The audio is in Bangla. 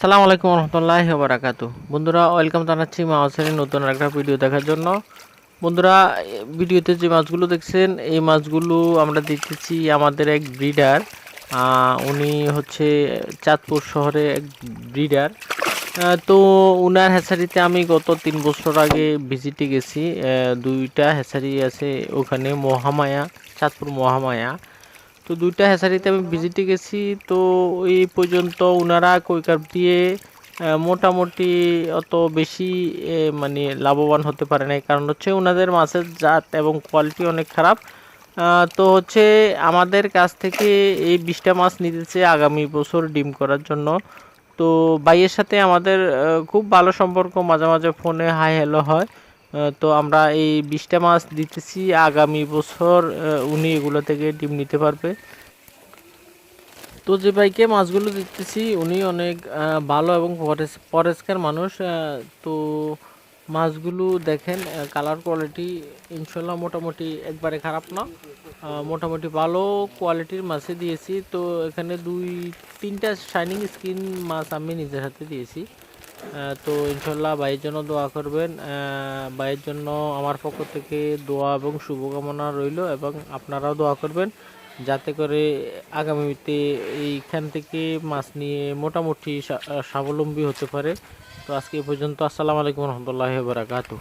সালাম আলাইকুম রহমতুল্লাহ বারাকাতু বন্ধুরা, ওয়েলকাম জানাচ্ছি মাছের নতুন একটা ভিডিও দেখার জন্য। বন্ধুরা, ভিডিওতে যে মাছগুলো দেখছেন, এই মাছগুলো আমরা দেখতেছি আমাদের এক ব্রিডার। উনি হচ্ছে চাঁদপুর শহরে এক ব্রিডার। তো উনার হ্যাচারিতে আমি গত তিন বছর আগে ভিজিটে গেছি। দুইটা হ্যাচারি আছে ওখানে, মহামায়া, চাঁদপুর মহামায়া। তো দুইটা হ্যাচারিতে আমি ভিজিটে গেছি। তো এই পর্যন্ত ওনারা কৈকার দিয়ে মোটামুটি অত বেশি মানে লাভবান হতে পারে না কারণ হচ্ছে ওনাদের মাছের জাত এবং কোয়ালিটি অনেক খারাপ। তো হচ্ছে আমাদের কাছ থেকে এই বিশটা মাছ নিতেছে আগামী বছর ডিম করার জন্য। তো ভাইয়ের সাথে আমাদের খুব ভালো সম্পর্ক। মাঝে মাঝে ফোনে হাই হ্যালো হয়। তো আমরা এই বিশটা মাছ দিতেছি। আগামী বছর উনি এগুলো থেকে ডিম নিতে পারবে। তো যে ভাইকে মাছগুলো দিতেছি, উনি অনেক ভালো এবং পরিষ্কার মানুষ তো মাছগুলো দেখেন কালার কোয়ালিটি ইনশাল্লাহ মোটামুটি একবারে খারাপ না। মোটামুটি ভালো কোয়ালিটির মাছে দিয়েছি। তো এখানে দুই, তিনটা শাইনিং স্কিন মাছ আমি নিজের হাতে দিয়েছি। তো ইনশাল্লাহ ভাইয়ের জন্য দোয়া করবেন। ভাইয়ের জন্য আমার পক্ষ থেকে দোয়া এবং শুভকামনা রইল এবং আপনারাও দোয়া করবেন যাতে করে আগামীতে এইখান থেকে মাছ নিয়ে মোটামুটি স্বাবলম্বী হতে পারে। তো আজকে এই পর্যন্ত আসসালামু আলাইকুম রহমতুল্লাহ বারাকাতু